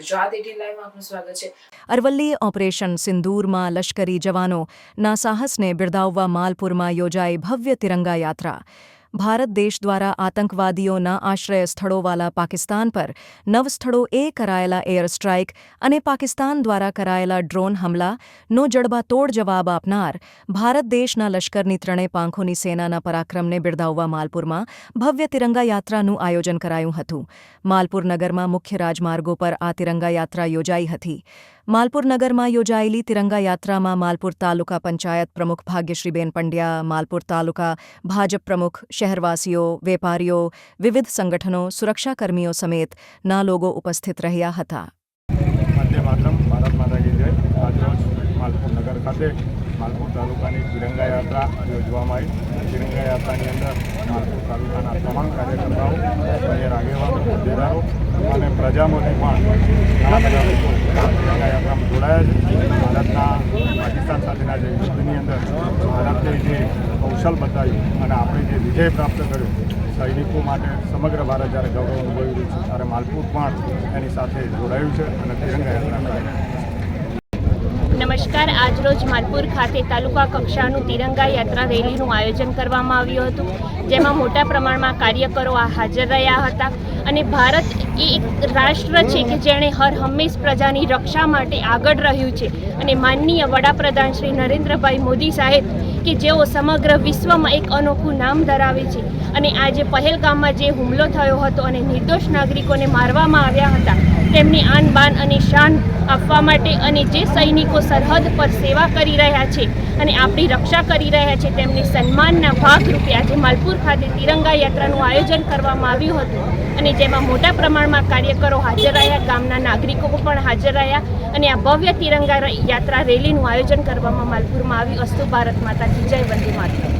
Gujarat at લાઈવમાં આપનું સ્વાગત છે. અરવલ્લી ઓપરેશન સિંદૂરમાં લશ્કરી જવાનોના સાહસને બિરદાવવા માલપુરમાં યોજાઈ ભવ્ય તિરંગા યાત્રા. ભારત દેશ દ્વારા આતંકવાદીઓના આશ્રય સ્થળોવાળા પાકિસ્તાન પર નવ સ્થળો એ કરાયેલા એર સ્ટ્રાઇક અને પાકિસ્તાન દ્વારા કરાયેલા ડ્રોન હમલાનો જડબાતોડ જવાબ આપનાર ભારત દેશના લશ્કરની ત્રણેય પાંખોની સેનાના પરાક્રમને બિરદાવવા માલપુરમાં ભવ્ય તિરંગા યાત્રાનું આયોજન કરાયું હતું. માલપુર નગરમાં મુખ્ય રાજમાર્ગો પર આ તિરંગા યાત્રા યોજાઈ હતી. માલપુર નગરમાં યોજાયેલી તિરંગા યાત્રામાં માલપુર તાલુકા પંચાયત પ્રમુખ ભાગ્યશ્રીબેન પંડ્યા, માલપુર તાલુકા ભાજપ પ્રમુખ, શહેરવાસીઓ, વેપારીઓ, વિવિધ સંગઠનો, સુરક્ષાકર્મીઓ સમેત ના લોકો ઉપસ્થિત રહ્યા હતા. માલપુર તાલુકાની તિરંગા યાત્રા યોજવામાં આવી. તિરંગા યાત્રાની અંદર માલપુર તાલુકાના તમામ કાર્યકર્તાઓ અને આગેવાનો હોદ્દેદારો અને પ્રજામાંથી પણ ઘણા બધા લોકો આ તિરંગા યાત્રામાં જોડાયા છે ભારતના પાકિસ્તાન સાથેના જે યુદ્ધની અંદર ભારતે જે કૌશલ બતાવ્યું અને આપણે જે વિજય પ્રાપ્ત કર્યો, સૈનિકો માટે સમગ્ર ભારત જ્યારે ગૌરવ અનુભવી રહ્યું છે, ત્યારે માલપુર પણ એની સાથે જોડાયું છે અને તિરંગા યાત્રા નમસ્કાર. આજરોજ માલપુર ખાતે તાલુકા કક્ષાનું તિરંગા યાત્રા રેલીનું આયોજન કરવામાં આવ્યું હતું, જેમાં મોટા પ્રમાણમાં કાર્યકરો હાજર રહ્યા હતા. અને ભારત એ એક રાષ્ટ્ર છે કે જેણે હર હંમેશ પ્રજાની રક્ષા માટે આગળ રહ્યું છે. અને માનનીય વડાપ્રધાન શ્રી નરેન્દ્રભાઈ મોદી સાહેબ કે જેઓ સમગ્ર વિશ્વમાં એક અનોખું નામ ધરાવે છે. અને આજે પહેલગામમાં જે હુમલો થયો હતો અને નિર્દોષ નાગરિકોને મારવામાં આવ્યા હતા, તેમની આન બાન અને શાન આપવા માટે અને જે સૈનિકો સરહદ પર સેવા કરી રહ્યા છે અને આપણી રક્ષા કરી રહ્યા છે, તેમની સન્માનના ભાગરૂપે આજે માલપુર ખાતે તિરંગા યાત્રાનું આયોજન કરવામાં આવ્યું હતું. અને જેમાં મોટા પ્રમાણમાં કાર્યકરો હાજર રહ્યા, ગામના નાગરિકો પણ હાજર રહ્યા અને આ ભવ્ય તિરંગા યાત્રા રેલીનું આયોજન કરવામાં માલપુરમાં આવ્યું. અસ્તુ ભારત માતા કી જય વંદે માતરમ.